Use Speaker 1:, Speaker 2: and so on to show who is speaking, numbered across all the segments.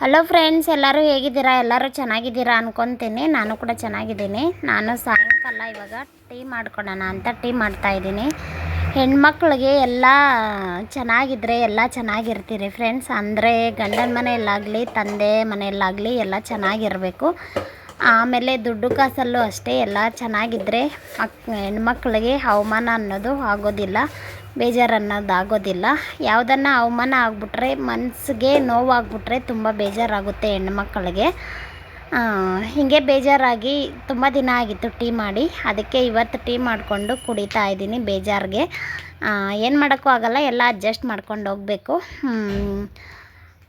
Speaker 1: Hello friends ಎಲ್ಲರೂ ಹೇಗಿದ್ದೀರಾ? ಎಲ್ಲರೂ ಚೆನ್ನಾಗಿದ್ದೀರಾ ಅನ್ಕೊತೀನಿ. ನಾನು ಕೂಡ ಚೆನ್ನಾಗಿದ್ದೀನಿ. ನಾನು ಸಾಯಂಕಾಲ ಇವಾಗ ಟೀ ಮಾಡ್ಕೊಳ್ಳೋಣ ಅಂತ ಟೀ ಮಾಡ್ತಾಯಿದ್ದೀನಿ ಹೆಣ್ಮಕ್ಳಿಗೆ ಎಲ್ಲ ಚೆನ್ನಾಗಿದ್ದರೆ ಎಲ್ಲ ಚೆನ್ನಾಗಿರ್ತೀರಿ ಫ್ರೆಂಡ್ಸ್ ಅಂದರೆ ಗಂಡನ ಮನೆಯಲ್ಲಾಗಲಿ, ತಂದೆ ಮನೆಯಲ್ಲಾಗಲಿ ಎಲ್ಲ ಚೆನ್ನಾಗಿರಬೇಕು. ಆಮೇಲೆ ದುಡ್ಡು ಕಾಸಲ್ಲೂ ಅಷ್ಟೇ, ಎಲ್ಲ ಚೆನ್ನಾಗಿದ್ದರೆ ಮಕ್, ಹೆಣ್ಮಕ್ಳಿಗೆ ಅವಮಾನ ಅನ್ನೋದು ಆಗೋದಿಲ್ಲ ಬೇಜಾರು ಅನ್ನೋದು ಆಗೋದಿಲ್ಲ ಯಾವುದನ್ನು ಅವಮಾನ ಆಗಿಬಿಟ್ರೆ ಮನಸ್ಸಿಗೆ ನೋವಾಗ್ಬಿಟ್ರೆ ತುಂಬ ಬೇಜಾರಾಗುತ್ತೆ ಹೆಣ್ಮಕ್ಳಿಗೆ. ಹೀಗೆ ಬೇಜಾರಾಗಿ ತುಂಬ ದಿನ ಆಗಿತ್ತು ಟೀ ಮಾಡಿ, ಅದಕ್ಕೆ ಇವತ್ತು ಟೀ ಮಾಡಿಕೊಂಡು ಕುಡಿತಾ ಇದ್ದೀನಿ ಬೇಜಾರಿಗೆ. ಏನು ಮಾಡೋಕ್ಕೂ ಆಗೋಲ್ಲ, ಎಲ್ಲ ಅಡ್ಜಸ್ಟ್ ಮಾಡ್ಕೊಂಡು ಹೋಗಬೇಕು.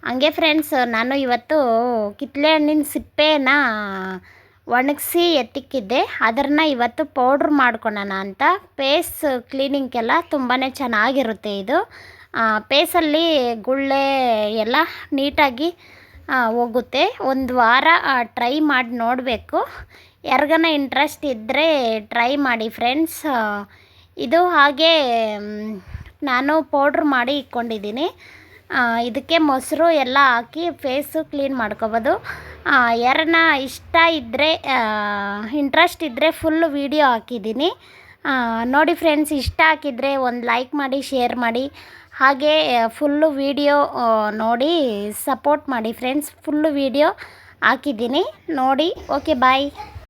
Speaker 1: ಹಂಗೆ ಫ್ರೆಂಡ್ಸ್ ನಾನು ಇವತ್ತು ಕಿತ್ತಳೆ ಹಣ್ಣಿನ ಸಿಪ್ಪೆನ ಒಣಗಿಸಿ ಎತ್ತಿಕ್ಕಿದ್ದೆ. ಅದನ್ನು ಇವತ್ತು ಪೌಡ್ರ್ ಮಾಡ್ಕೊಳ್ಳೋಣ ಅಂತ. ಪೇಸ್ ಕ್ಲೀನಿಂಗ್ಗೆಲ್ಲ ತುಂಬಾ ಚೆನ್ನಾಗಿರುತ್ತೆ ಇದು. ಪೇಸಲ್ಲಿ ಗುಳ್ಳೆ ಎಲ್ಲ ನೀಟಾಗಿ ಹೋಗುತ್ತೆ. ಒಂದು ವಾರ ಟ್ರೈ ಮಾಡಿ ನೋಡಬೇಕು. ಯಾರಿಗನ ಇಂಟ್ರೆಸ್ಟ್ ಇದ್ದರೆ ಟ್ರೈ ಮಾಡಿ ಫ್ರೆಂಡ್ಸ್ ಇದು ಹಾಗೆ ನಾನು ಪೌಡ್ರ್ ಮಾಡಿ ಇಟ್ಕೊಂಡಿದ್ದೀನಿ. ಇದಕ್ಕೆ ಮೊಸರು ಎಲ್ಲ ಹಾಕಿ ಫೇಸು ಕ್ಲೀನ್ ಮಾಡ್ಕೊಬೋದು. ಯಾರನ್ನ ಇಷ್ಟ ಇದ್ದರೆ ಇಂಟ್ರೆಸ್ಟ್ ಇದ್ದರೆ ಫುಲ್ಲು ವೀಡಿಯೋ ಹಾಕಿದ್ದೀನಿ. ನೋಡಿ ಫ್ರೆಂಡ್ಸ್ ಇಷ್ಟ ಹಾಕಿದರೆ ಒಂದು ಲೈಕ್ ಮಾಡಿ ಶೇರ್ ಮಾಡಿ. ಹಾಗೆ ಫುಲ್ಲು ವೀಡಿಯೋ ನೋಡಿ ಸಪೋರ್ಟ್ ಮಾಡಿ ಫ್ರೆಂಡ್ಸ್ ಫುಲ್ಲು ವೀಡಿಯೋ ಹಾಕಿದ್ದೀನಿ. ನೋಡಿ ಓಕೆ ಬಾಯ್